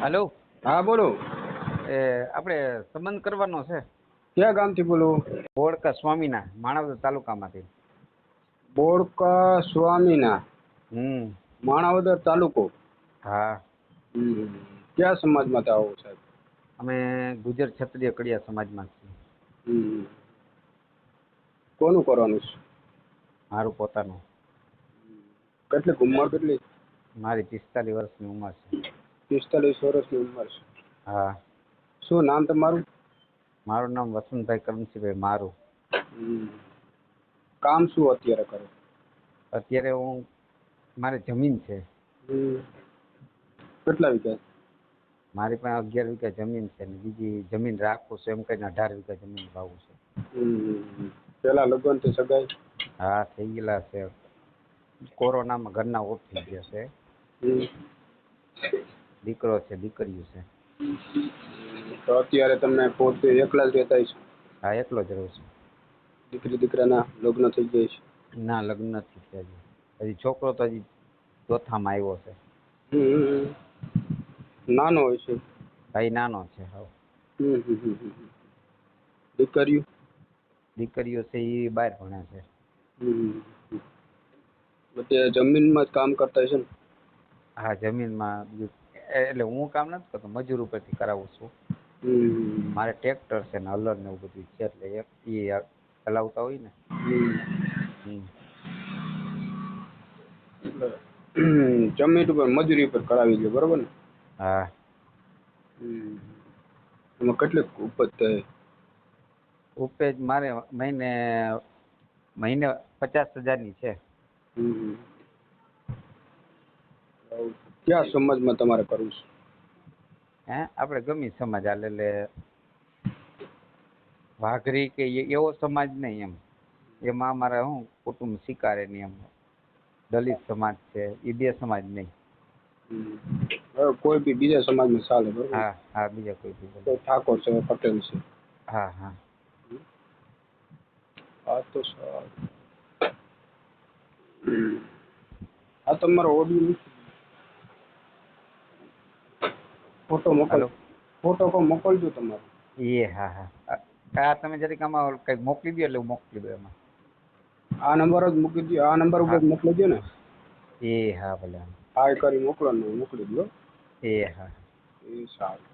હાલો. હા બોલો. એ આપણે સંબંધ કરવાનો છે. ક્યાં ગામથી બોલો? બોડકા સ્વામીના માણાવદર તાલુકામાંથી. બોડકા સ્વામીના? હમ. માણાવદર તાલુકો? હા. કયા સમાજમાં આવો સાહેબ? અમે ગુજર ક્ષત્રિય કડિયા સમાજમાં છીએ. કોનું કરવાનું છે? મારું પોતાનું. કેટલી ઉંમર કેટલી? મારી પિસ્તાલીસ વર્ષની ઉંમર છે. પિસ્તાલીસ વર્ષની ઉંમર છે. હા. શું નામ તમારું? મારું નામ વસંતભાઈ કરમસિંહભાઈ મારું. કામ શું અત્યારે કરો? અત્યારે હું મારી જમીન છે. કેટલા વીઘા મારી પાસે અગિયાર વીઘા જમીન છે ને બીજી જમીન રાખું છું એમ કરીને અઢાર વીઘા જમીન વાવું છે. પેલા લગ્નથી સગાઈ? હા થઈ ગયેલા છે. કોરોનામાં ઘરના ઓફ થઈ ગયા છે. દીકરો છે દીકરીઓ છે. તો અત્યારે તમે પોતે એકલા જ રહેતા છો હા એકલો જ રહું છું. દીકરી દીકરાના લગ્ન થઈ ગયા છે? ના લગ્ન નથી થયા હજી. છોકરો તો હજી ચોથામાં આવ્યો છે. નાનો હોય છે? ભાઈ નાનો છે હા. દીકરીઓ? દીકરીઓ છે એ બહાર ભણે છે. હમ. જમીનમાં જ કામ કરતા છે ને? હા જમીનમાં એટલે હું કામ નથી કરતો મજૂર ઉપરથી કરાવું છું. મારે ટ્રેક્ટર છે ને હલર ને એવું બધું છે એટલે એક એ ચલાવતા હોય ને. જમીન ઉપર મજૂરી ઉપર કરાવી લે બરોબર ને? હા. એમાં કેટલીક ઉપજ થાય? ઉપેજ મારે મહિને મહિને પચાસ હજારની છે. હમ. કયા સમાજમાં તમારે કરવું છે? હે? આપણે ગમી સમાજ હાલે એટલે વાઘરી કે એ- એવો સમાજ નહીં એમ. એમાં અમારે શું કુટુંબ સ્વીકારે નહીં એમ. દલિત સમાજ છે એ બે સમાજ નહીં. હમ. હવે કોઈ બી બીજા સમાજમાં ચાલે બરોબર? હા હા બીજા કોઈ બીજા કોઈ ઠાકોર છે પટેલ છે. હા હા. હા તો સારું. હમ. આ તમારો ઓડિયો ફોટો મોકલો ફોટો કો મોકલજો તમારો. એ હા હા. આ- તમે જરીક આમાં કંઈક મોકલી દો એટલે હું મોકલી દઉં એમાં. આ નંબર જ મૂકી દો આ નંબર ઉપર હા. મોકલી દો ને? એ હા ભલે. હાય કરી મોકલો ને મોકલી દો એ હા. એ સારું.